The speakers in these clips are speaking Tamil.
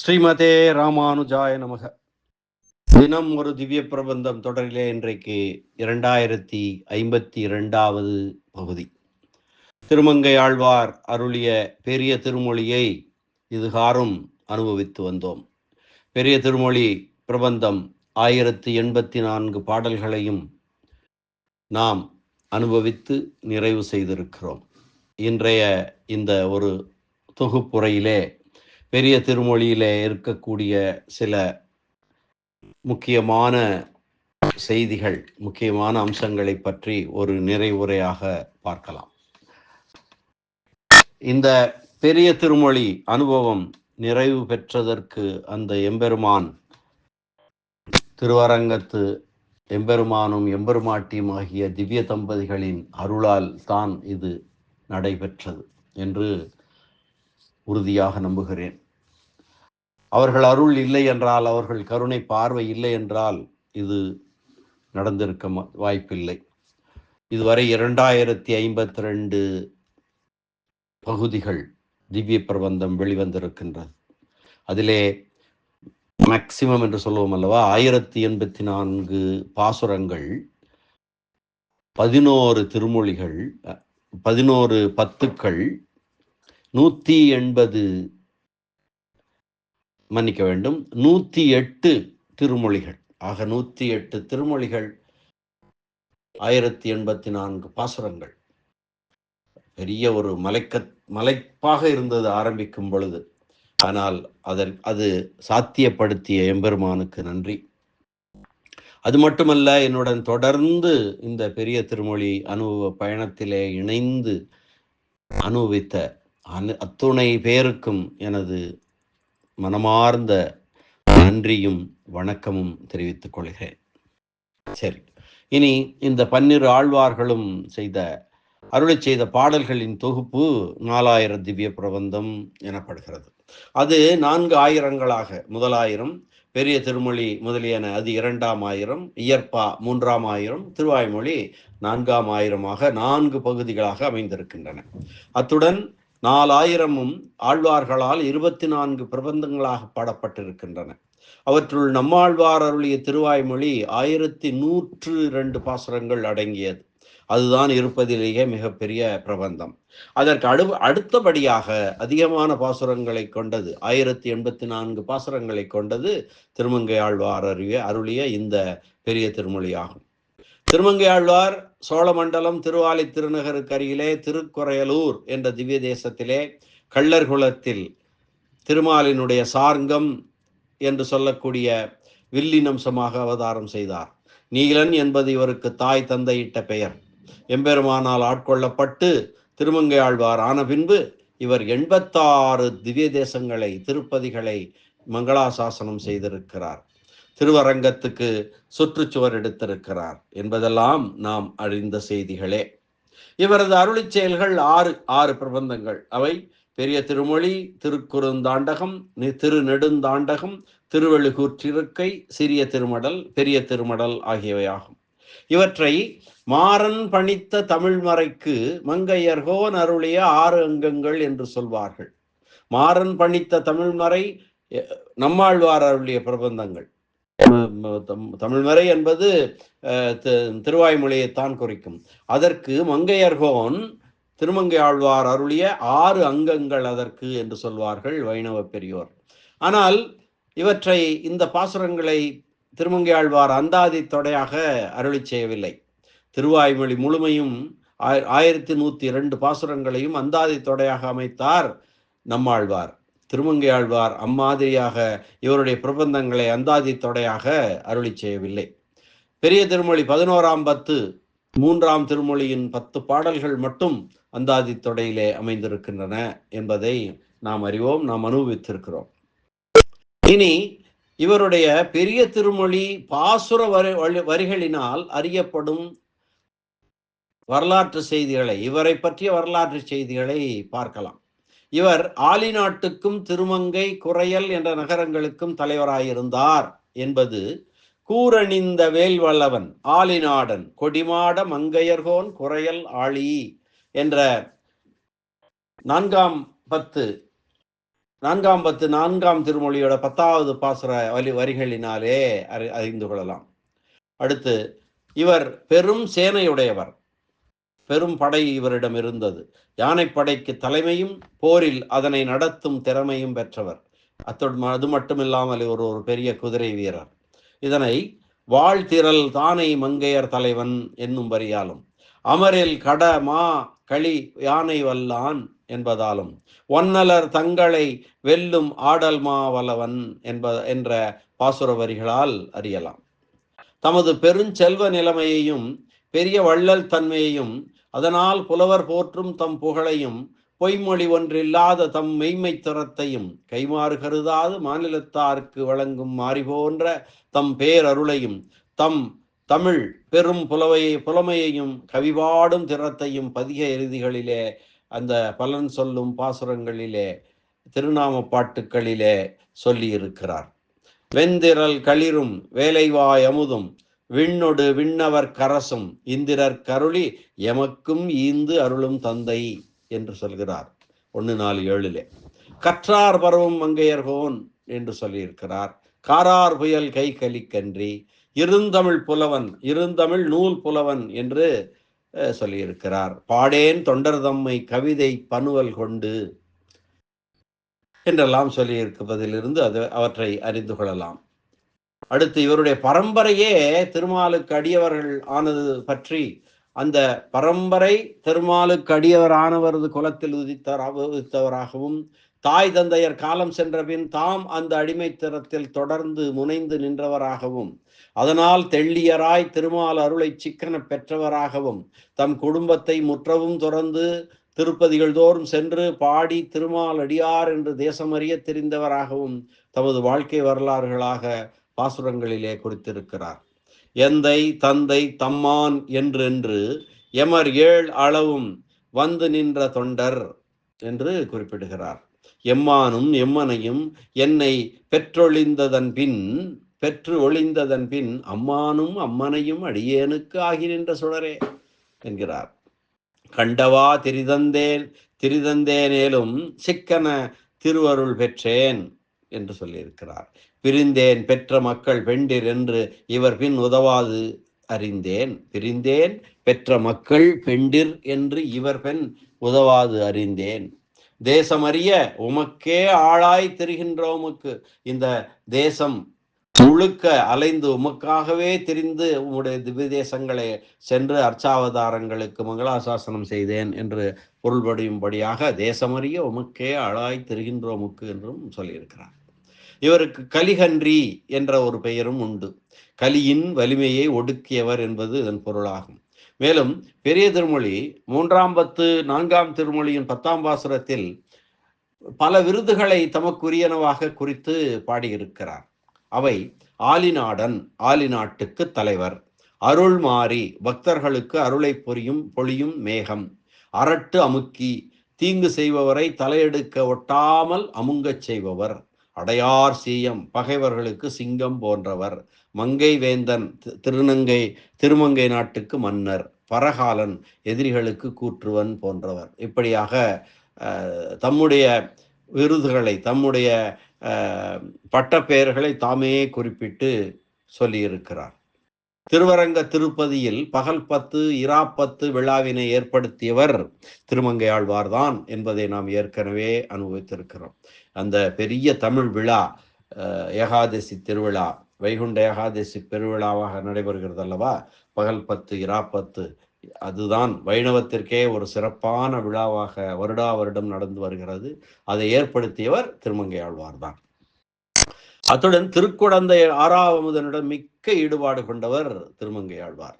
ஸ்ரீமதே ராமானுஜாய நமக. தினம் ஒரு திவ்ய பிரபந்தம் தொடரிலே இன்றைக்கு இரண்டாயிரத்தி ஐம்பத்தி இரண்டாவது பகுதி. திருமங்கை ஆழ்வார் அருளிய பெரிய திருமொழியை இதுகாரும் அனுபவித்து வந்தோம். பெரிய திருமொழி பிரபந்தம் ஆயிரத்தி எண்பத்தி நான்கு பாடல்களையும் நாம் அனுபவித்து நிறைவு செய்திருக்கிறோம். இன்றைய இந்த ஒரு தொகுப்புரையிலே பெரிய திருமொழியிலே இருக்கக்கூடிய சில முக்கியமான செய்திகள் முக்கியமான அம்சங்களை பற்றி ஒரு நிறைவுரையாக பார்க்கலாம். இந்த பெரிய திருமொழி அனுபவம் நிறைவு பெற்றதற்கு அந்த எம்பெருமான் திருவரங்கத்து எம்பெருமானும் எம்பெருமாட்டியும் ஆகிய திவ்ய தம்பதிகளின் அருளால் தான் இது நடைபெற்றது என்று உறுதியாக நம்புகிறேன். அவர்கள் அருள் இல்லை என்றால் அவர்கள் கருணை பார்வை இல்லை என்றால் இது நடந்திருக்க வாய்ப்பில்லை. இதுவரை இரண்டாயிரத்தி ஐம்பத்தி ரெண்டு பகுதிகள் திவ்ய பிரபந்தம் வெளிவந்திருக்கின்றது. அதிலே மேக்சிமம் என்று சொல்லுவோம் அல்லவா ஆயிரத்தி எண்பத்தி நான்கு பாசுரங்கள் பதினோரு திருமொழிகள் பதினோரு பத்துக்கள் நூற்றி எண்பது மன்னிக்க வேண்டும். நூற்றி எட்டு திருமொழிகள். ஆக நூற்றி எட்டு திருமொழிகள் ஆயிரத்தி எண்பத்தி நான்கு பாசுரங்கள். பெரிய ஒரு மலைக்க மலைப்பாக இருந்தது ஆரம்பிக்கும் பொழுது. ஆனால் அதன் அது சாத்தியப்படுத்திய எம்பெருமானுக்கு நன்றி. அது மட்டுமல்ல என்னுடன் தொடர்ந்து இந்த பெரிய திருமொழி அனுபவ பயணத்திலே இணைந்து அனுபவித்த அனு அத்துணை பேருக்கும் எனது மனமார்ந்த நன்றியும் வணக்கமும் தெரிவித்துக் கொள்கிறேன். சரி இனி இந்த பன்னிரு ஆழ்வார்களும் செய்த அருளைச் செய்த பாடல்களின் தொகுப்பு நாலாயிரம் திவ்ய பிரபந்தம் எனப்படுகிறது. அது நான்கு ஆயிரங்களாக முதலாயிரம் பெரிய திருமொழி முதலியன அது இரண்டாம் ஆயிரம் இயற்பா மூன்றாம் ஆயிரம் திருவாய்மொழி நான்காம் ஆயிரமாக நான்கு பகுதிகளாக அமைந்திருக்கின்றன. அத்துடன் நாலாயிரமும் ஆழ்வார்களால் இருபத்தி நான்கு பிரபந்தங்களாக பாடப்பட்டிருக்கின்றன. அவற்றுள் நம்மாழ்வார் அருளிய திருவாய்மொழி ஆயிரத்தி நூற்று இரண்டு பாசுரங்கள் அடங்கியது. அதுதான் இருப்பதிலேயே மிகப்பெரிய பிரபந்தம். அதற்கு அடு அடுத்தபடியாக அதிகமான பாசுரங்களை கொண்டது ஆயிரத்தி எண்பத்தி நான்கு பாசுரங்களை கொண்டது திருமங்கை ஆழ்வார் அருவிய அருளிய இந்த பெரிய திருமொழியாகும். திருமங்கை ஆழ்வார் சோழமண்டலம் திருவாலை திருநகருக்கு அருகிலே திருக்குறையலூர் என்ற திவ்ய தேசத்திலே கள்ளர்குளத்தில் திருமாலினுடைய சார்ங்கம் என்று சொல்லக்கூடிய வில்லினம்சமாக அவதாரம் செய்தார். நீலன் என்பது இவருக்கு தாய் தந்தையிட்ட பெயர். எம்பெருமானால் ஆட்கொள்ளப்பட்டு திருமங்கை ஆழ்வார் ஆன பின்பு இவர் எண்பத்தாறு திவ்ய தேசங்களை திருப்பதிகளை மங்களாசாசனம் செய்திருக்கிறார். திருவரங்கத்துக்கு சுற்றுச்சுவர் எடுத்திருக்கிறார் என்பதெல்லாம் நாம் அறிந்த செய்திகளே. இவரது அருளி செயல்கள் ஆறு ஆறு பிரபந்தங்கள். அவை பெரிய திருமொழி திருக்குறுந்தாண்டகம் நி- திருநெடுந்தாண்டகம் திருவெழுகூற்றிருக்கை சிறிய திருமடல் பெரிய திருமடல் ஆகியவையாகும். இவற்றை மாறன் பணித்த தமிழ்மறைக்கு மங்கையர்கோன் அருளிய ஆறு அங்கங்கள் என்று சொல்வார்கள். மாறன் பணித்த தமிழ்மறை நம்மாழ்வார் அருளிய பிரபந்தங்கள். தமிழ்மறை என்பது திருவாய்மொழியை தி- திருவாய்மொழியைத்தான் குறிக்கும். அதற்கு மங்கையர்கோன் திருமங்கை ஆழ்வார் அருளிய ஆறு அங்கங்கள் அதற்கு என்று சொல்வார்கள் வைணவ பெரியோர். ஆனால் இவற்றை இந்த பாசுரங்களை திருமங்கை ஆழ்வார் அந்தாதி தொடையாக அருளி செய்யவில்லை. திருவாய்மொழி முழுமையும் ஆயிரத்தி நூற்றி இரண்டு பாசுரங்களையும் அந்தாதி தொடையாக அமைத்தார் நம்மாழ்வார். திருமங்கையாழ்வார் அம்மாதிரியாக இவருடைய பிரபந்தங்களை அந்தாதி தொடையாக அருளி செய்யவில்லை. பெரிய திருமொழி பதினோராம் பத்து மூன்றாம் திருமொழியின் பத்து பாடல்கள் மட்டும் அந்தாதி தொடையிலே அமைந்திருக்கின்றன என்பதை நாம் அறிவோம் நாம் அனுபவித்திருக்கிறோம். இனி இவருடைய பெரிய திருமொழி பாசுர வரி வரிகளினால் அறியப்படும் வரலாற்று செய்திகளை இவரை பற்றிய வரலாற்று செய்திகளை பார்க்கலாம். இவர் ஆலிநாட்டுக்கும் திருமங்கை குறையல் என்ற நகரங்களுக்கும் தலைவராயிருந்தார் என்பது கூரணிந்த வேல்வல்லவன் ஆலிநாடன் கொடிமாட மங்கையர்கோன் குறையல் ஆளி என்ற நான்காம் பத்து நான்காம் பத்து நான்காம் திருமொழியோட பத்தாவது பாசுர வலி வரிகளினாலே அறி அறிந்து கொள்ளலாம். அடுத்து இவர் பெரும் சேனையுடையவர் பெரும் படை இவரிடம் இருந்தது. யானைப்படைக்கு தலைமையும் போரில் அதனை நடத்தும் திறமையும் பெற்றவர். அத்தோடு அது மட்டுமில்லாமல் ஒரு ஒரு பெரிய குதிரை வீரர். இதனை வாழ்த்திரல் தானை மங்கையர் தலைவன் என்னும் வரியாலும் அமரில் கட மா களி யானை வல்லான் என்பதாலும் ஒன்னலர் தங்களை வெல்லும் ஆடல் மாவலவன் என்ப என்ற பாசுர வரிகளால் அறியலாம். தமது பெருஞ்செல்வ நிலைமையையும் பெரிய வள்ளல் தன்மையையும் அதனால் புலவர் போற்றும் தம் புகழையும் பொய்மொழி ஒன்றில்லாத தம் மெய்மை திறத்தையும் கைமாறு கருதாது மாநிலத்தார்க்கு வழங்கும் மாறி போன்ற தம் பேரருளையும் தம் தமிழ் பெரும் புலவையை புலமையையும் கவிபாடும் திறத்தையும் பதிக எழுதிகளிலே அந்த பலன் சொல்லும் பாசுரங்களிலே திருநாம பாட்டுக்களிலே சொல்லியிருக்கிறார். வெந்திரல் களிரும் வேலைவாய் அமுதும் விண்ணொடு விண்ணவர் கரசும் இந்திரர் கருளி எமக்கும் ஈந்து அருளும் தந்தை என்று சொல்கிறார். ஒன்று நாலு ஏழுலே. கற்றார் பரவும் மங்கையர்கோன் என்று சொல்லியிருக்கிறார். காரார் புயல் கை கலிக்கன்றி இருந்தமிழ் புலவன் இருந்தமிழ் நூல் புலவன் என்று சொல்லியிருக்கிறார். பாடேன் தொண்டர் தம்மை கவிதை பனுவல் கொண்டு என்றெல்லாம் சொல்லியிருப்பதிலிருந்து அது அவற்றை அறிந்து கொள்ளலாம். அடுத்து இவருடைய பரம்பரையே திருமாலுக்கு அடியவர்கள் ஆனது பற்றி அந்த பரம்பரை திருமாலுக்கு அடியவர் ஆனவரது குலத்தில் உதித்தவர் உதித்தவராகவும் தாய் தந்தையர் காலம் சென்றபின் தாம் அந்த அடிமைத்தனத்தில் தொடர்ந்து முனைந்து நின்றவராகவும் அதனால் தெள்ளியராய் திருமால் அருளை சிக்கன பெற்றவராகவும் தம் குடும்பத்தை முற்றவும் துறந்து திருப்பதிகள் தோறும் சென்று பாடி திருமால் அடியார் என்று தேசமறிய தெரிந்தவராகவும் தமது வாழ்க்கை வரலாறுகளாக பாசுரங்களிலே குறித்திருக்கிறார் எந்தை தந்தை தம்மான் என்றென்று எமர் ஏழ் அளவும் வந்து நின்ற தொண்டர் என்று குறிப்பிடுகிறார். எம்மானும் எம்மனையும் என்னை பெற்றொழிந்ததன் பின் பெற்று ஒளிந்ததன் பின் அம்மானும் அம்மனையும் அடியேனுக்கு ஆகி நின்ற சுடரே என்கிறார். கண்டவா திரிதந்தேன் திரிதந்தேனேலும் சிக்கன திருவருள் பெற்றேன் என்று சொல்லியிருக்கிறார். பிரிந்தேன் பெற்ற மக்கள் பெண்டிர் என்று இவர் பின் உதவாது அறிந்தேன். பிரிந்தேன் பெற்ற மக்கள் பெண்டிர் என்று இவர் பெண் உதவாது அறிந்தேன். தேசமறிய உமக்கே ஆளாய் தெரிகின்றோமுக்கு. இந்த தேசம் முழுக்க அலைந்து உமக்காகவே தெரிந்து உம்முடைய திவ்ய தேசங்களை சென்று அர்ச்சாவதாரங்களுக்கு மங்களாசாசனம் செய்தேன் என்று பொருள்படியும்படியாக தேசமறிய உமக்கே ஆளாய் திரிகின்ற உமக்கு என்றும் சொல்லியிருக்கிறார். இவருக்கு கலிகன்றி என்ற ஒரு பெயரும் உண்டு. கலியின் வலிமையை ஒடுக்கியவர் என்பது இதன் பொருளாகும். மேலும் பெரிய திருமொழி மூன்றாம் பத்து நான்காம் திருமொழியின் பத்தாம் பாசுரத்தில் பல விருதுகளை தமக்குரியனவாக குறித்து பாடியிருக்கிறார். அவை ஆலிநாடன் ஆலிநாட்டுக்கு தலைவர். அருள் மாறி பக்தர்களுக்கு அருளை பொரியும் பொழியும் மேகம். அரட்டு அமுக்கி தீங்கு செய்பவரை தலையெடுக்க ஒட்டாமல் அமுங்கச் செய்பவர். அடையார் சீயம் பகைவர்களுக்கு சிங்கம் போன்றவர். மங்கை வேந்தன் திருநங்கை திருமங்கை நாட்டுக்கு மன்னர். பரகாலன் எதிரிகளுக்கு கூற்றுவன் போன்றவர். இப்படியாக தம்முடைய விருதுகளை தம்முடைய பட்டப்பெயர்களை தாமே குறிப்பிட்டு சொல்லியிருக்கிறார். திருவரங்க திருப்பதியில் பகல் பத்து இராப்பத்து விழாவினை ஏற்படுத்தியவர் திருமங்கையாழ்வார்தான் என்பதை நாம் ஏற்கனவே அனுபவித்திருக்கிறோம். அந்த பெரிய தமிழ் விழா ஏகாதசி திருவிழா வைகுண்ட ஏகாதசி பெருவிழாவாக நடைபெறுகிறது அல்லவா பகல் பத்து இராப்பத்து அதுதான் வைணவத்திற்கே ஒரு சிறப்பான விழாவாக வருடா வருடம் நடந்து வருகிறது. அதை ஏற்படுத்தியவர் திருமங்கையாழ்வார்தான். தான் அத்துடன் திருக்குழந்தை ஆறாவமுதனிடம் மிக்க ஈடுபாடு கொண்டவர் திருமங்கை ஆழ்வார்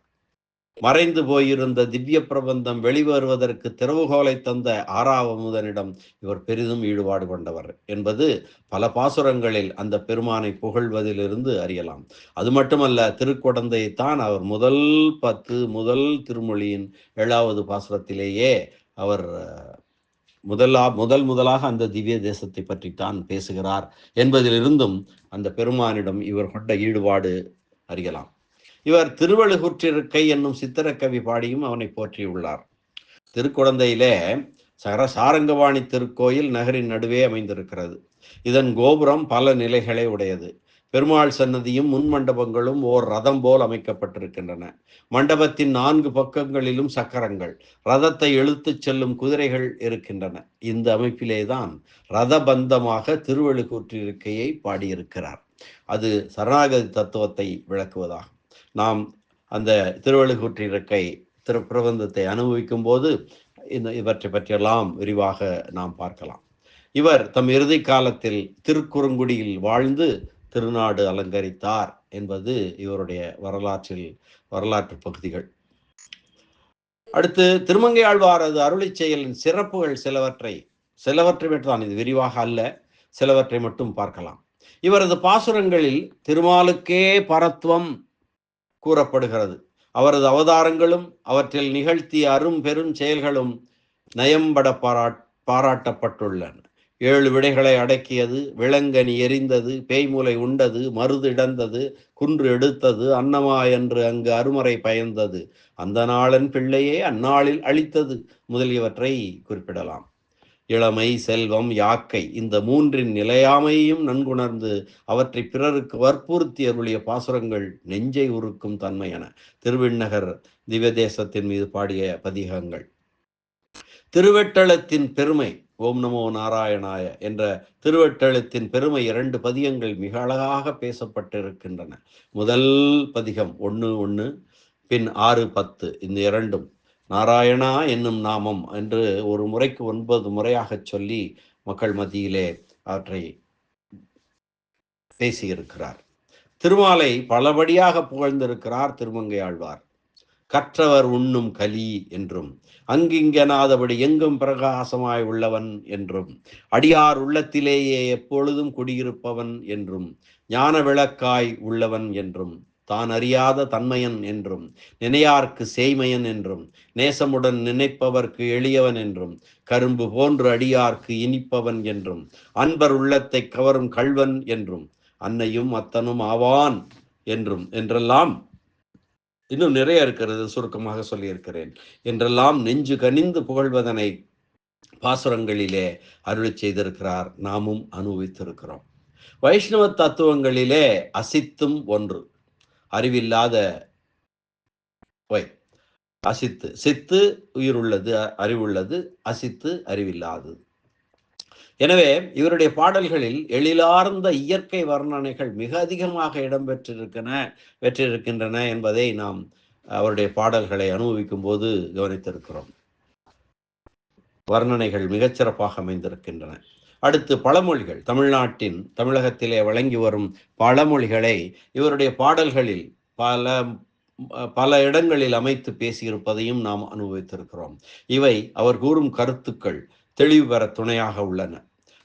மறைந்து போயிருந்த திவ்ய பிரபந்தம் வெளிவருவதற்கு திறவுகோலை தந்த ஆறாவமுதனிடம் இவர் பெரிதும் ஈடுபாடு கொண்டவர் என்பது பல பாசுரங்களில் அந்த பெருமானை புகழ்வதிலிருந்து அறியலாம். அது மட்டுமல்ல திருக்குடந்தையை தான் அவர் முதல் பத்து முதல் திருமொழியின் ஏழாவது பாசுரத்திலேயே அவர் முதலா முதல் முதலாக அந்த திவ்ய தேசத்தை பற்றித்தான் பேசுகிறார் என்பதிலிருந்தும் அந்த பெருமானிடம் இவர் கொண்ட ஈடுபாடு அறியலாம். இவர் திருவள்ளுகுற்றிருக்கை என்னும் சித்திரக்கவி பாடியும் அவனை போற்றியுள்ளார். திருக்குழந்தையிலே சர சாரங்கவாணி திருக்கோயில் நகரின் நடுவே அமைந்திருக்கிறது. இதன் கோபுரம் பல நிலைகளை உடையது. பெருமாள் சன்னதியும் முன் மண்டபங்களும் ஓர் ரதம் போல் அமைக்கப்பட்டிருக்கின்றன. மண்டபத்தின் நான்கு பக்கங்களிலும் சக்கரங்கள் ரதத்தை இழுத்துச் செல்லும் குதிரைகள் இருக்கின்றன. இந்த அமைப்பிலேதான் ரதபந்தமாக திருவள்ளுக்கூற்றிருக்கையை பாடியிருக்கிறார். அது சரணாகதி தத்துவத்தை விளக்குவதாகும். நாம் அந்த திருவள்ளுக்கூற்றிருக்கை திரு பிரபந்தத்தை அனுபவிக்கும் போது இந்த இவற்றை பற்றியெல்லாம் விரிவாக நாம் பார்க்கலாம். இவர் தம் இறுதி காலத்தில் திருக்குறுங்குடியில் வாழ்ந்து திருநாடு அலங்கரித்தார் என்பது இவருடைய வரலாற்றில் வரலாற்று பகுதிகள். அடுத்து திருமங்கை ஆழ்வாரது அருளி செயலின் சிறப்புகள் சிலவற்றை சிலவற்றை மட்டும் இது விரிவாக அல்ல சிலவற்றை மட்டும் பார்க்கலாம். இவரது பாசுரங்களில் திருமாலுக்கே பரத்துவம் கூறப்படுகிறது. அவரது அவதாரங்களும் அவற்றில் நிகழ்த்திய அரும் பெரும் செயல்களும் நயம்பட பாராட் பாராட்டப்பட்டுள்ளன. ஏழு விடைகளை அடக்கியது விலங்கனி எரிந்தது பேய்மூலை உண்டது மருது இடந்தது குன்று எடுத்தது அன்னமா என்று அங்கு அருமறை பயந்தது. அந்த நாளன் பிள்ளையே அந்நாளில் அளித்தது. முதலியவற்றை குறிப்பிடலாம். இளமை செல்வம் யாக்கை இந்த மூன்றின் நிலையாமையும் நன்குணர்ந்து அவற்றை பிறருக்கு வற்புறுத்தி அருளிய பாசுரங்கள் நெஞ்சை உருக்கும் தன்மையன. திருவிண்ணகர் திவ்யதேசத்தின் மீது பாடிய பதிகங்கள். திருவெட்டளத்தின் பெருமை ஓம் நமோ நாராயணாய என்ற திருவெட்டெழுத்தின் பெருமை இரண்டு பதிகங்கள் மிக அழகாக பேசப்பட்டிருக்கின்றன. முதல் பதிகம் ஒன்று ஒன்று பின் ஆறு பத்து இந்த இரண்டும் நாராயணா என்னும் நாமம் என்று ஒரு முறைக்கு ஒன்பது முறையாக சொல்லி மக்கள் மத்தியிலே அவற்றை பேசியிருக்கிறார். திருமாலை பலபடியாக புகழ்ந்திருக்கிறார் திருமங்கை ஆழ்வார். கற்றவர் உண்ணும் கலி என்றும் அங்கிங்கனாதபடி எங்கும் பிரகாசமாய் உள்ளவன் என்றும் அடியார் உள்ளத்திலேயே எப்பொழுதும் குடியிருப்பவன் என்றும் ஞான விளக்காய் உள்ளவன் என்றும் தான் அறியாத தன்மையன் என்றும் நினையார்க்கு சேய்மையன் என்றும் நேசமுடன் நினைப்பவர்க்கு எளியவன் என்றும் கரும்பு போன்று அடியார்க்கு இனிப்பவன் என்றும் அன்பர் உள்ளத்தை கவரும் கள்வன் என்றும் அன்னையும் அத்தனும் ஆவான் என்றும் என்றெல்லாம் இன்னும் நிறைய இருக்கிறது சுருக்கமாக சொல்லியிருக்கிறேன். என்றெல்லாம் நெஞ்சு கனிந்து புகழ்வதனை பாசுரங்களிலே அருளி செய்திருக்கிறார் நாமும் அனுபவித்திருக்கிறோம். வைஷ்ணவ தத்துவங்களிலே அசித்தும் ஒன்று. அறிவில்லாத ஒய் அசித்து சித்து உயிருள்ளது அறிவுள்ளது அசித்து அறிவில்லாதது. எனவே இவருடைய பாடல்களில் எழிலார்ந்த இயற்கை வர்ணனைகள் மிக அதிகமாக இடம்பெற்றிருக்கின பெற்றிருக்கின்றன என்பதை நாம் அவருடைய பாடல்களை அனுபவிக்கும் போது கவனித்திருக்கிறோம். வர்ணனைகள் மிகச்சிறப்பாக அமைந்திருக்கின்றன. அடுத்து பழமொழிகள். தமிழ்நாட்டின் தமிழகத்திலே வழங்கி வரும் பழமொழிகளை இவருடைய பாடல்களில் பல பல இடங்களில் அமைத்து பேசியிருப்பதையும் நாம் அனுபவித்திருக்கிறோம். இவை அவர் கூறும் கருத்துக்கள் தெளிவு பெற துணையாக உள்ளன.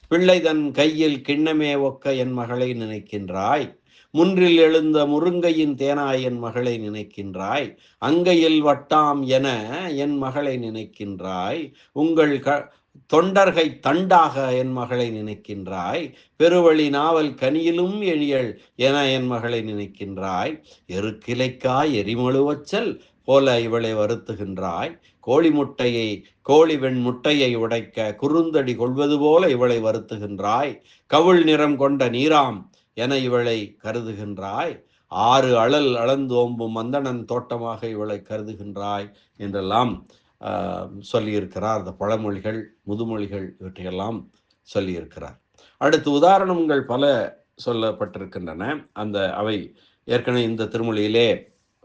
பிள்ளை தன் கையில் கிண்ணமே ஒக்க என் மகளை நினைக்கின்றாய். முன்றில் எழுந்த முருங்கையின் தேனாய் என் மகளை நினைக்கின்றாய். அங்கையில் வட்டாம் என என் மகளை நினைக்கின்றாய். உங்கள் க தொண்டர்கை தண்டாக என் மகளை நினைக்கின்றாய். பெருவழி நாவல் கனியிலும் எழியல் என என் மகளை நினைக்கின்றாய். எருக்கிளைக்காய் எரிமழுவச்சல் போல இவளை வருத்துகின்றாய். கோழி முட்டையை கோழி வெண் முட்டையை உடைக்க குறுந்தடி கொள்வது போல இவளை வருத்துகின்றாய். கவுள் நிறம் கொண்ட நீராம் என இவளை கருதுகின்றாய். ஆறு அழல் அளந்தோம்பும் மந்தனன் தோட்டமாக இவளை கருதுகின்றாய் என்றெல்லாம் சொல்லியிருக்கிறார். அந்த பழமொழிகள் முதுமொழிகள் இவற்றையெல்லாம் சொல்லியிருக்கிறார். அடுத்து உதாரணங்கள் பல சொல்லப்பட்டிருக்கின்றன. அந்த அவை ஏற்கனவே இந்த திருமொழியிலே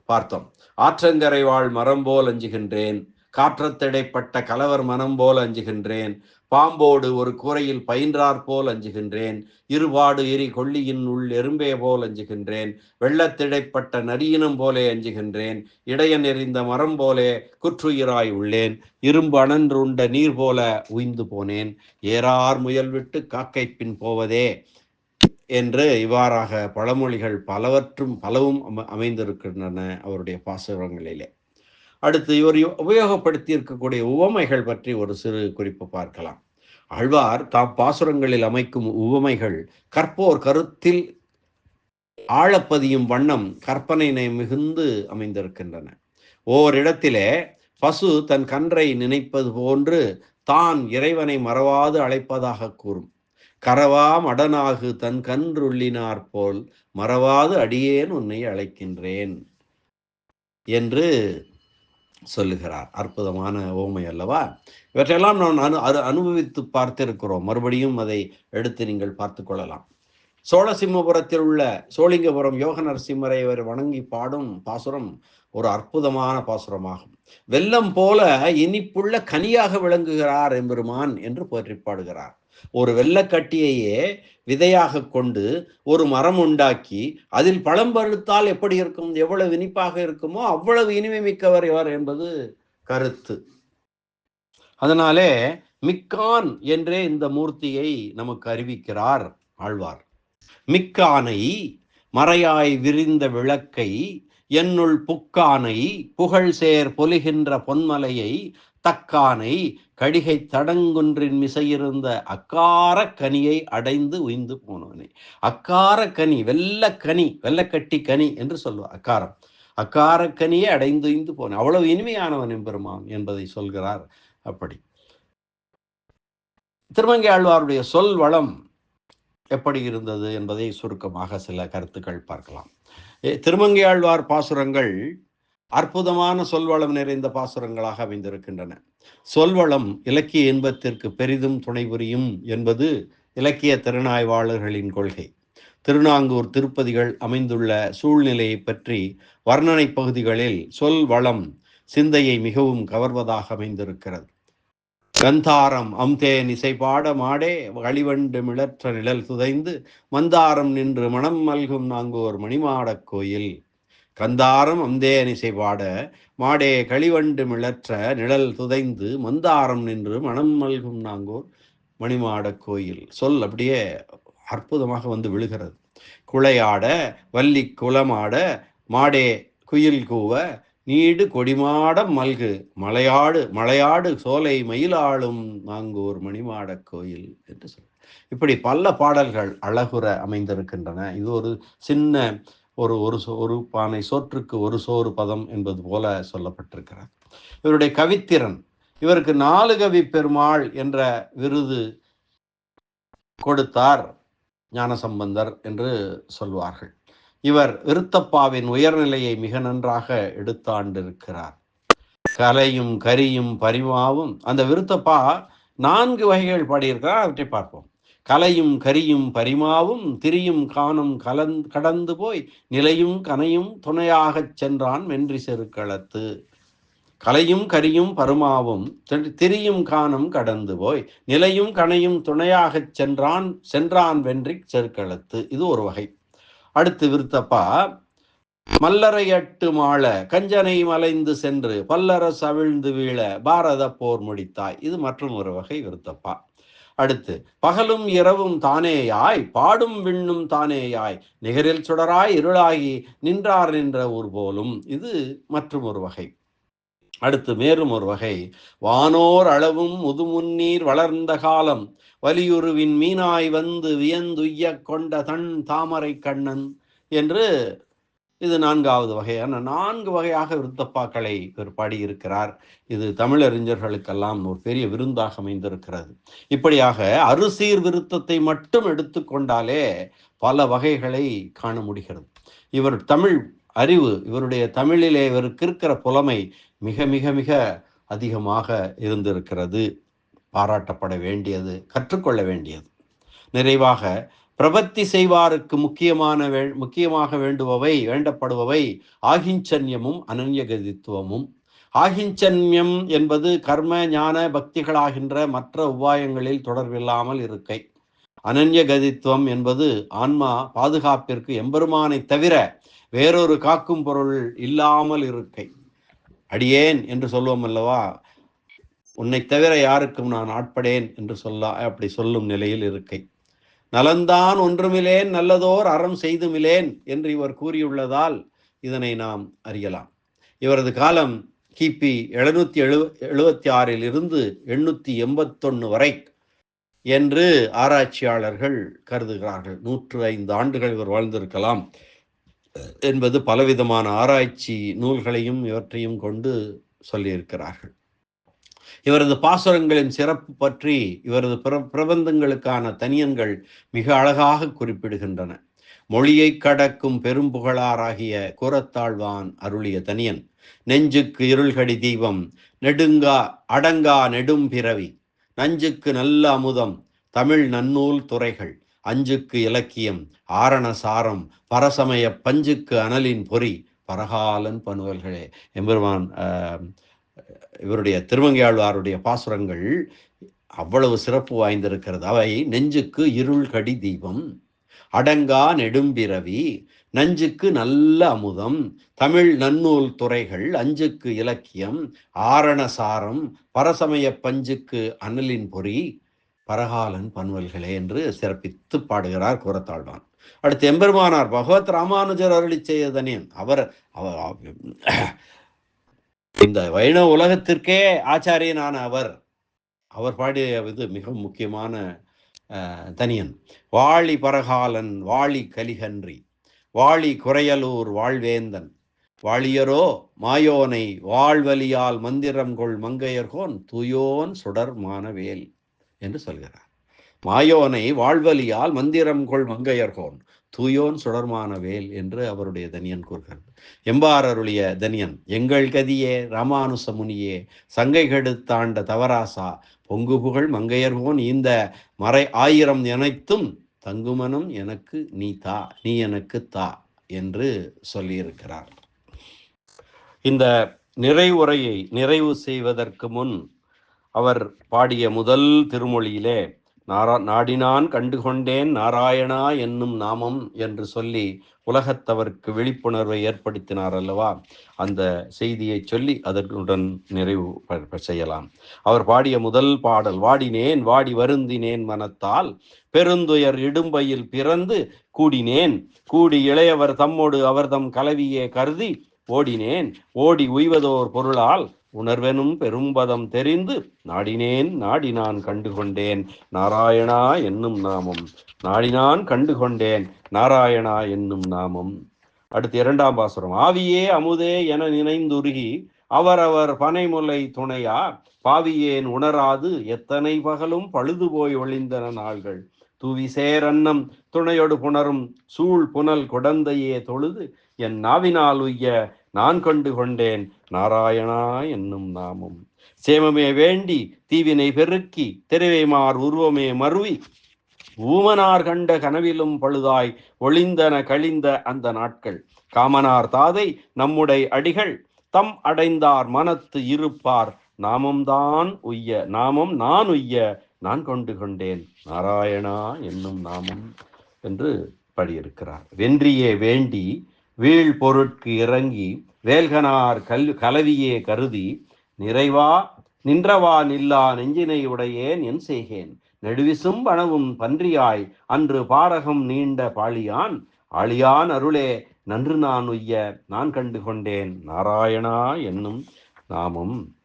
பார்த்தோம். ஆற்றங்கரை வாழ் மரம் போல் அஞ்சுகின்றேன் காற்றத்திடைப்பட்ட கலவர் மனம் போல் அஞ்சுகின்றேன். பாம்போடு ஒரு கூரையில் பயின்றார் போல் அஞ்சுகின்றேன். இருபாடு எரி கொள்ளியின் உள் எறும்பே போல் அஞ்சுகின்றேன். வெள்ளத்திடைப்பட்ட நரியினம் போலே அஞ்சுகின்றேன். இடையன் எறிந்த மரம் போலே குற்றுயிராய் உள்ளேன். இரும்பு அனன்றுண்ட நீர் போல உய்ந்து போனேன். ஏறார் முயல் விட்டு காக்கை பின் போவதே என்று இவ்வாறாக பழமொழிகள் பலவற்றும் பலவும் அமைந்திருக்கின்றன அவருடைய பாசுரங்களிலே. அடுத்து இவர் உபயோகப்படுத்தி இருக்கக்கூடிய உவமைகள் பற்றி ஒரு சிறு குறிப்பு பார்க்கலாம். ஆழ்வார் தாம் பாசுரங்களில் அமைக்கும் உவமைகள் கற்போர் கருத்தில் ஆழப்பதியும் வண்ணம் கற்பனை மிகுந்து அமைந்திருக்கின்றன. ஓரிடத்திலே பசு தன் கன்றை நினைப்பது போன்று தான் இறைவனை மறவாது அழைப்பதாக கூறும். கரவா மடனாகு தன் கன்றுள்ளினார் போல் மறவாது அடியேன் உன்னை அழைக்கின்றேன் என்று சொல்லுகிறார். அற்புதமான ஓமை அல்லவா? இவற்றையெல்லாம் நான் அனு அது அனுபவித்து பார்த்திருக்கிறோம். மறுபடியும் அதை எடுத்து நீங்கள் பார்த்து கொள்ளலாம். சோழசிம்மபுரத்தில் உள்ள சோழிங்கபுரம் யோக நரசிம்மரை அவர் வணங்கி பாடும் பாசுரம் ஒரு அற்புதமான பாசுரமாகும். வெள்ளம் போல இனிப்புள்ள கனியாக விளங்குகிறார் எம்பெருமான் என்று போற்றி பாடுகிறார். ஒரு வெள்ளக்கட்டியையே விதையாக கொண்டு ஒரு மரம் உண்டாக்கி அதில் பழம் பழுத்தால் எப்படி இருக்கும்? எவ்வளவு இனிப்பாக இருக்குமோ அவ்வளவு இனிமை மிக்கவர் இவர் என்பது கருத்து. அதனாலே மிக்கான் என்றே இந்த மூர்த்தியை நமக்கு அறிவிக்கிறார் ஆழ்வார். மிக்கானை மறையாய் விரிந்த விளக்கை என்னுள் புக்கானை புகழ் சேர் பொலிகின்ற பொன்மலையை தக்கானை கடிகை தடங்குன்றின் மிசையிருந்த அக்கார கனியை அடைந்து உய்ந்து போனவனே. அக்கார கனி வெள்ளக்கனி வெள்ளக்கட்டி கனி என்று சொல்லுவார் அக்காரம். அக்கார கனியை அடைந்து உய்ந்து போன அவ்வளவு இனிமையானவன் எம்பெருமான் என்பதை சொல்கிறார் அப்படி. திருமங்கை ஆழ்வாருடைய சொல் வளம் எப்படி இருந்தது என்பதை சுருக்கமாக சில கருத்துக்கள் பார்க்கலாம். திருமங்கை ஆழ்வார் பாசுரங்கள் அற்புதமான சொல்வளம் நிறைந்த பாசுரங்களாக அமைந்திருக்கின்றன. சொல்வளம் இலக்கிய இன்பத்திற்கு பெரிதும் துணை புரியும் என்பது இலக்கிய திறனாய்வாளர்களின் கொள்கை. திருநாங்கூர் திருப்பதிகள் அமைந்துள்ள சூழ்நிலையை பற்றி வர்ணனை பகுதிகளில் சொல் வளம் சிந்தையை மிகவும் கவர்வதாக அமைந்திருக்கிறது. கந்தாரம் அம்தேன் இசைபாட மாடே வழிவண்டு மிளற்ற நிழல் சுதைந்து மந்தாரம் நின்று மனம் மல்கும் நாங்கோர் மணிமாடக் கோயில். கந்தாரம் அம்தேன் பாட மாடே களிவண்டு மிளற்ற நிழல் துதைந்து மந்தாரம் நின்று மனம் மல்கும் நாங்கோர் மணிமாடக் கோயில். சொல் அப்படியே அற்புதமாக வந்து விழுகிறது. குளையாட வள்ளி குளமாட மாடே குயில் கூவ நீடு கொடிமாடம் மல்கு மலையாடு மலையாடு சோலை மயிலாளும் நாங்கூர் மணிமாடக் கோயில் என்று சொல். இப்படி பல பாடல்கள் அழகுற அமைந்திருக்கின்றன. இது ஒரு சின்ன ஒரு ஒரு ஒரு பானை சோற்றுக்கு ஒரு சோறு பதம் என்பது போல சொல்லப்பட்டிருக்கிறது இவருடைய கவித்திறன் இவருக்கு நாலு கவி பெருமாள் என்ற விருது கொடுத்தார் ஞானசம்பந்தர் என்று சொல்வார்கள். இவர் விருத்தப்பாவின் உயர்நிலையை மிக நன்றாக எடுத்தாண்டிருக்கிறார். கலையும் கரியும் பரிமாவும் அந்த விருத்தப்பா நான்கு வகைகள் பாடியிருக்கிறார். அவற்றை பார்ப்போம். கலையும் கரியும் பரிமாவும் திரியும் காணும் கலந் கடந்து போய் நிலையும் கனையும் துணையாகச் சென்றான் வென்றி செருக்களத்து. கலையும் கரியும் பருமாவும் திரியும் காணும் கடந்து போய் நிலையும் கனையும் துணையாகச் சென்றான் சென்றான் வென்றி செருக்களத்து. இது ஒரு வகை. அடுத்து விருத்தப்பா மல்லரையட்டு மாள கஞ்சனை மலைந்து சென்று பல்லரசு அவிழ்ந்து வீழ பாரத போர் முடித்தாய். இது மற்றும் ஒரு வகை விருத்தப்பா. அடுத்து பகலும் இரவும் தானேயாய் பாடும் விண்ணும் தானேயாய் நிகரில் சுடராய் இருளாகி நின்றார் நின்ற ஊர் போலும். இது மற்றும் ஒரு வகை. அடுத்து மேலும் ஒரு வகை. வானோர் அளவும் முதுமுன்னீர் வளர்ந்த காலம். வலியுருவின் மீனாய் வந்து வியந்துய்ய கொண்ட தன் தாமரை கண்ணன் என்று இது நான்காவது வகையான நான்கு வகையாக விருத்தப்பாக்களை இவர் பாடியிருக்கிறார் இது தமிழறிஞர்களுக்கெல்லாம் ஒரு பெரிய விருந்தாக அமைந்திருக்கிறது. இப்படியாக அறுசீர் விருத்தத்தை மட்டும் எடுத்துக்கொண்டாலே பல வகைகளை காண முடிகிறது. இவர் தமிழ் அறிவு இவருடைய தமிழிலே இவருக்கு இருக்கிற புலமை மிக மிக மிக அதிகமாக இருந்திருக்கிறது. பாராட்டப்பட வேண்டியது கற்றுக்கொள்ள வேண்டியது. நிறைவாக பிரபத்தி செய்வாருக்கு முக்கியமான வே முக்கியமாக வேண்டுபவை வேண்டப்படுபவை ஆகிஞ்சன்யமும் அனன்யகதித்துவமும். ஆகிஞ்சன்யம் என்பது கர்ம ஞான பக்திகளாகின்ற மற்ற உபாயங்களில் தொடர்பில்லாமல் இருக்கை. அனன்யகதித்துவம் என்பது ஆன்மா பாதுகாப்பிற்கு எம்பெருமானை தவிர வேறொரு காக்கும் பொருள் இல்லாமல் இருக்கை. அடியேன் என்று சொல்லுவோம் அல்லவா? உன்னை தவிர யாருக்கும் நான் ஆட்படேன் என்று சொல்ல அப்படி சொல்லும் நிலையில் இருக்கை. நலந்தான் ஒன்றுமிலேன் நல்லதோர் அறம் செய்துமிலேன் என்று இவர் கூறியுள்ளதால் இதனை நாம் அறியலாம். இவரது காலம் கிபி எழுநூத்தி எழு எழுபத்தி ஆறில் இருந்து எண்ணூத்தி எண்பத்தொன்னு வரை என்று ஆராய்ச்சியாளர்கள் கருதுகிறார்கள். நூற்று ஐந்து ஆண்டுகள் இவர் வாழ்ந்திருக்கலாம் என்பது பலவிதமான ஆராய்ச்சி நூல்களையும் இவற்றையும் கொண்டு சொல்லியிருக்கிறார்கள். இவரது பாசுரங்களின் சிறப்பு பற்றி இவரது பிர பிரபந்தங்களுக்கான தனியன்கள் மிக அழகாக குறிப்பிடுகின்றன. மொழியை கடக்கும் பெரும்புகழாராகிய கூறத்தாழ்வான் அருளிய தனியன் நெஞ்சுக்கு இருள்கடி தீபம் நெடுங்கா அடங்கா நெடும் பிறவி நஞ்சுக்கு நல்ல அமுதம் தமிழ் நன்னூல் துறைகள் அஞ்சுக்கு இலக்கியம் ஆரண சாரம் பரசமய பஞ்சுக்கு அனலின் பொறி பரகாலன் பனுவல்களே எம்பெருமான் இவருடைய திருவங்கையாழ்வாருடைய பாசுரங்கள் அவ்வளவு சிறப்பு வாய்ந்திருக்கிறது. அவை நெஞ்சுக்கு இருள் கடி தீபம் அடங்கா நெடும்பிறவி நஞ்சுக்கு நல்ல அமுதம் தமிழ் நன்னூல் துறைகள் அஞ்சுக்கு இலக்கியம் ஆரண சாரம் பரசமய பஞ்சுக்கு அனலின் பொறி பரகாலன் பன்வல்களே என்று சிறப்பித்து பாடுகிறார் கூறத்தாழ்வான் அடுத்து எம்பெருமானார் பகவத் ராமானுஜர் அருளி செய்தனியன் அவர் இந்த வைணவ உலகத்திற்கே ஆச்சாரியனான அவர் அவர் பாடிய இது மிக முக்கியமான தனியன். வாழி பரகாலன் வாழி கலிகன்றி வாழி குறையலூர் வாழ்வேந்தன். வாழியரோ மாயோனை வாழ்வலியால் மந்திரம் கொள் மங்கையர்கோன் துயோன் சுடர் மானவேல் என்று சொல்கிறார். மாயோனை வாழ்வலியால் மந்திரம் கொள் மங்கையர்கோன் தூயோன் சுடர்மான வேல் என்று அவருடைய தனியன் கூறுகிறார் எம்பார் அருளிய தனியன் எங்கள் கதியே ராமானுச முனியே சங்கை கெடுத்தாண்ட தவராசா பொங்கு புகழ் மங்கையர்கோன் இந்த மறை ஆயிரம் நினைத்தும் தங்குமனும் எனக்கு நீ தா நீ எனக்கு தா என்று சொல்லியிருக்கிறார். இந்த நிறைவுரையை நிறைவு செய்வதற்கு முன் அவர் பாடிய முதல் திருமொழியிலே நாரா நாடினான் கண்டுகொண்டேன் நாராயணா என்னும் நாமம் என்று சொல்லி உலகத்தவருக்கு விழிப்புணர்வை ஏற்படுத்தினார் அல்லவா? அந்த செய்தியை சொல்லி அதனுடன் நிறைவு செய்யலாம். அவர் பாடிய முதல் பாடல் வாடினேன் வாடி வருந்தினேன் மனத்தால் பெருந்துயர் இடும்பையில் பிறந்து கூடினேன். கூடி இளையவர் தம்மோடு அவர்தம் கலவியே கருதி ஓடினேன் ஓடி உய்வதோர் பொருளால் உணர்வெனும் பெரும்பதம் தெரிந்து நாடினேன் நாடினான் கண்டுகொண்டேன். நாராயணா என்னும் நாமம். நாடினான் கண்டுகொண்டேன் நாராயணா என்னும் நாமம். அடுத்து இரண்டாம் பாசுரம். ஆவியே அமுதே என நினைந்துருகி அவரவர் பனைமுலை துணையா? பாவியேன் உணராது எத்தனை பகலும் பழுது போய் ஒளிந்தன நாள்கள். தூவி சேரன்னம் துணையொடு புணரும் சூழ் புனல் குடந்தையே தொழுது என் நாவினால் உய்ய நான் கண்டு கொண்டேன் நாராயணா என்னும் நாமம். சேமமே வேண்டி தீவினை பெருக்கி தெருவைமார் உருவமே மருவி. ஊமனார் கண்ட கனவிலும் பழுதாய் ஒளிந்தன கழிந்த அந்த நாட்கள். காமனார் தாதை நம்முடைய அடிகள். தம் அடைந்தார் மனத்து இருப்பார். நாமம்தான் உய்ய நாமம் நான் உய்ய நான் கொண்டு கொண்டேன் நாராயணா என்னும் நாமம் என்று படியிருக்கிறார். வென்றியே வேண்டி வீழ் பொருட்கு இறங்கி வேல்கனார் கல் கலவியே கருதி நிறைவா நின்றவா நில்லா நெஞ்சினை உடையேன் என் செய்கேன். நெடுவிசும் பணவும் பன்றியாய் அன்று பாரகம் நீண்ட பாழியான். ஆளியான் அருளே நன்று நான் உய்ய நான் கண்டு கொண்டேன். நாராயணா என்னும் நாமும்.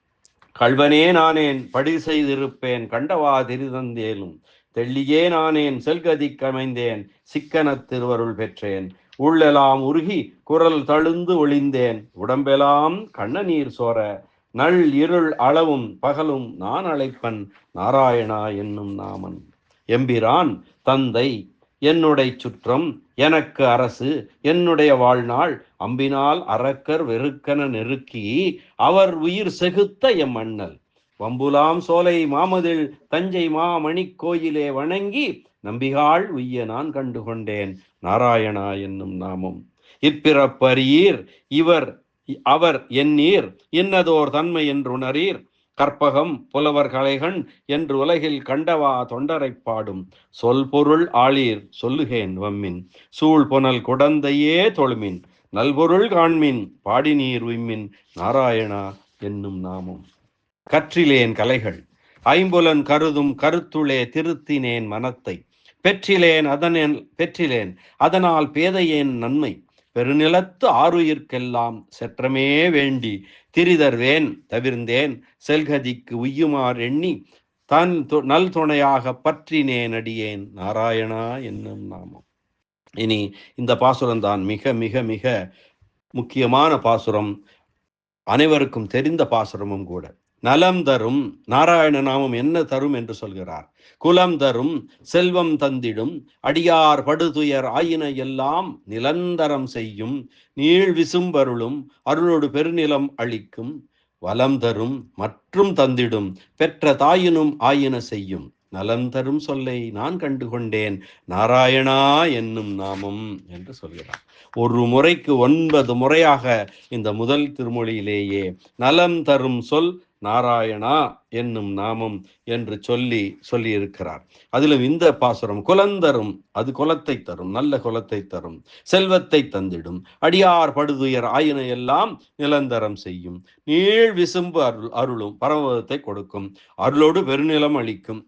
கல்வனே நானேன் படி செய்திருப்பேன். கண்டவா திருதந்தேலும். தெள்ளியே நானேன் செல்கதிக்கமைந்தேன். சிக்கனத் சிக்கன திருவருள் பெற்றேன். உள்ளெல்லாம் உருகி குரல் தழுந்து ஒளிந்தேன். உடம்பெல்லாம் கண்ணநீர் சோர நள் இருள் அளவும் பகலும் நான் அழைப்பன். நாராயணா என்னும் நாமன். எம்பிரான் தந்தை என்னுடைய சுற்றம் எனக்கு அரசு என்னுடைய வாழ்நாள் அம்பினால் அரக்கர் வெறுக்கன நெருக்கி அவர் உயிர் செகுத்த எம் அண்ணல். வம்புலாம் சோலை மாமதில் தஞ்சை மாமணி கோயிலே வணங்கி நம்பிகாள் உய்ய நான் கண்டு கொண்டேன் நாராயணா என்னும் நாமம். இப்பிறப்பரியீர் இவர் அவர் எண்ணீர் இன்னதோர் தன்மை என்றுணரீர். கற்பகம் புலவர் கலைகண் என்று உலகில் கண்டவா தொண்டரை பாடும். சொல் பொருள் ஆளீர் சொல்லுகேன் வம்மின். சூழ் புனல் குடந்தையே தொழுமின். நல்பொருள் காண்மின் பாடினீர் உய்மின். நாராயணா என்னும் நாமம். கற்றிலேன் கலைகள். ஐம்புலன் கருதும் கருத்துளே திருத்தினேன் மனத்தை. பெற்றிலேன் அதனில் பெற்றிலேன். அதனால் பேதையேன் நன்மை. பெருநிலத்து ஆறுயிர்க்கெல்லாம் செற்றமே வேண்டி திரிதர்வேன் தவிர்ந்தேன். செல்கதிக்கு உய்யுமார் எண்ணி தன் நல் துணையாக பற்றினேன் அடியேன். நாராயணா என்னும் நாமம். இனி இந்த பாசுரம் தான் மிக மிக மிக முக்கியமான பாசுரம். அனைவருக்கும் தெரிந்த பாசுரமும் கூட. நலம் தரும் நாராயண நாமம் என்ன தரும் என்று சொல்கிறார். குலம் தரும் செல்வம் தந்திடும் அடியார் படுதுயர் ஆயின எல்லாம் நிலந்தரம் செய்யும் நீள் விசும்பருளும் அருளோடு பெருநிலம் அளிக்கும் வலம் தரும் மற்றும் தந்திடும் பெற்ற தாயினும் ஆயின செய்யும். நலம் தரும் சொல்லை நான் கண்டுகொண்டேன் நாராயணா என்னும் நாமம் என்று சொல்கிறார். ஒரு முறைக்கு ஒன்பது முறையாக இந்த முதல் திருமொழியிலேயே நலம் தரும் சொல் நாராயணா என்னும் நாமம் என்று சொல்லி சொல்லி இருக்கிறார் அதிலும் இந்த பாசுரம் குலந்தரும் அது குலத்தை தரும் நல்ல குலத்தை தரும் செல்வத்தை தந்திடும். அடியார் படுதுயர் ஆயின எல்லாம் நிலந்தரம் செய்யும். நீள் விசும்பு அருள் அருளும் பரமதத்தை கொடுக்கும். அருளோடு பெருநிலம் அளிக்கும்.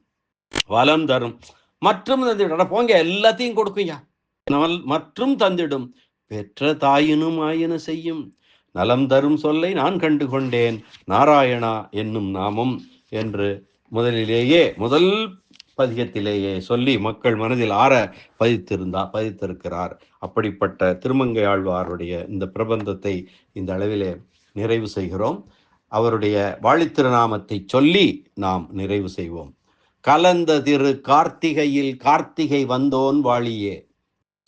வளம் தரும். மற்றும் தந்திடும். போங்க எல்லாத்தையும் கொடுக்குயா மற்றும் தந்திடும். பெற்ற தாயினும் ஆயின செய்யும். நலம் தரும் சொல்லை நான் கண்டு கொண்டேன் நாராயணா என்னும் நாமம் என்று முதலிலேயே முதல் பதிகத்திலேயே சொல்லி மக்கள் மனதில் ஆற பதித்திருந்தா பதித்திருக்கிறார். அப்படிப்பட்ட திருமங்கை ஆழ்வாருடைய இந்த பிரபந்தத்தை இந்த அளவிலே நிறைவு செய்கிறோம். அவருடைய வாழித்திருநாமத்தை சொல்லி நாம் நிறைவு செய்வோம். கலந்த திரு கார்த்திகையில் கார்த்திகை வந்தோன் வாழியே.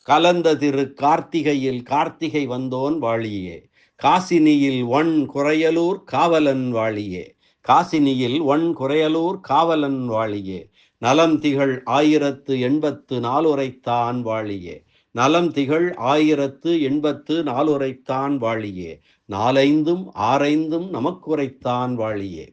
கலந்த திரு கார்த்திகையில் கார்த்திகை வந்தோன் வாழியே. காசினியில் ஒன் குறையலூர் காவலன் வாழியே. காசினியில் ஒன் குறையலூர் காவலன் வாழியே. நலம் திகழ் ஆயிரத்து எண்பத்து நாலுரைத்தான் வாழியே. நலம் திகழ் ஆயிரத்து எண்பத்து நாலுரைத்தான் வாழியே. நாலைந்தும் ஆரைந்தும் நமக்குரைத்தான் வாழியே.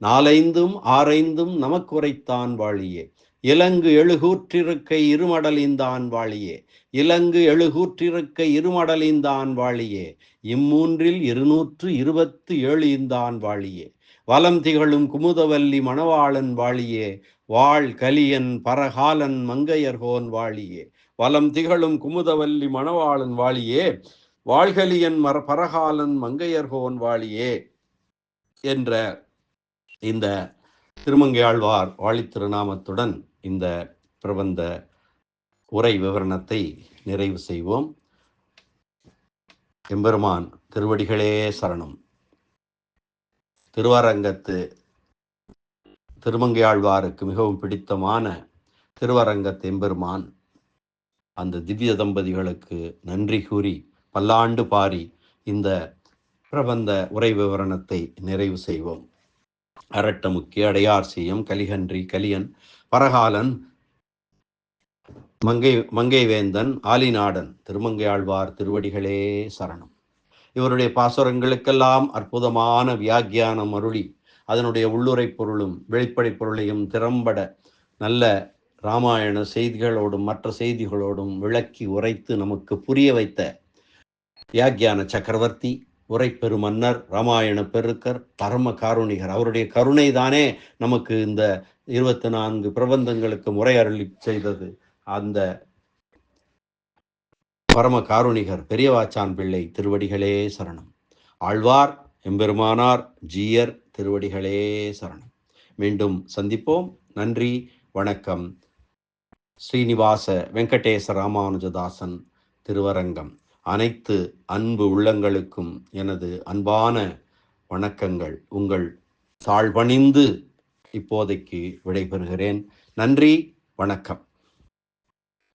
நாலைந்தும் ஆரைந்தும் நமக்குரைத்தான் வாழியே. இலங்கு எழுகூற்றிருக்கை இருமடலிந்தான் வாழியே. இலங்கு எழுகூற்றிருக்கை இருமடலிந்தான் வாழியே. இம்மூன்றில் இருநூற்று இருபத்து ஏழு இந்தான் வாழியே. வலம் திகழும் குமுதவல்லி மணவாளன் வாழியே. வாழ் கலியன் பரகாலன் மங்கையர்கோன் வாழியே. வலம் திகழும் குமுதவல்லி மணவாளன் வாழியே. வாழ்கலியன் மர பரகாலன் மங்கையர்கோன் வாழியே என்ற இந்த திருமங்கையாழ்வார் வாழித்திருநாமத்துடன் இந்த பிரபந்த உரை விவரணத்தை நிறைவு செய்வோம். எம்பெருமான் திருவடிகளே சரணம். திருவரங்கத்து திருமங்கையாழ்வாருக்கு மிகவும் பிடித்தமான திருவரங்கத்து எம்பெருமான் அந்த திவ்ய தம்பதிகளுக்கு நன்றி கூறி பல்லாண்டு பாரி இந்த பிரபந்த உரை விவரணத்தை நிறைவு செய்வோம். அரட்டமுக்கிய அடையார் செய்யும் கலிகன்றி கலியன் பரகாலன் மங்கை மங்கை வேந்தன் ஆலிநாடன் திருமங்கையாழ்வார் திருவடிகளே சரணம். இவருடைய பாசுரங்களுக்கெல்லாம் அற்புதமான வியாக்கியானம் அருளி அதனுடைய உள்ளுரை பொருளும் வெளிப்படை பொருளையும் திறம்பட நல்ல ராமாயண செய்திகளோடும் மற்ற செய்திகளோடும் விளக்கி உரைத்து நமக்கு புரிய வைத்த வியாக்கியான சக்கரவர்த்தி உரை பெருமன்னர் ராமாயண பெருக்கர் பரம காருணிகர். அவருடைய கருணை தானே நமக்கு இந்த இருபத்தி நான்கு பிரபந்தங்களுக்கு முறை அருளி செய்தது. அந்த பரம காருணிகர் பெரியவாச்சான் பிள்ளை திருவடிகளே சரணம். ஆழ்வார் எம்பெருமானார் ஜீயர் திருவடிகளே சரணம். மீண்டும் சந்திப்போம். நன்றி வணக்கம். ஸ்ரீனிவாச வெங்கடேச ராமானுஜதாசன் திருவரங்கம். அனைத்து அன்பு உள்ளங்களுக்கும் எனது அன்பான வணக்கங்கள். உங்கள் தாழ்வணிந்து இப்போதைக்கு விடைபெறுகிறேன். நன்றி வணக்கம்.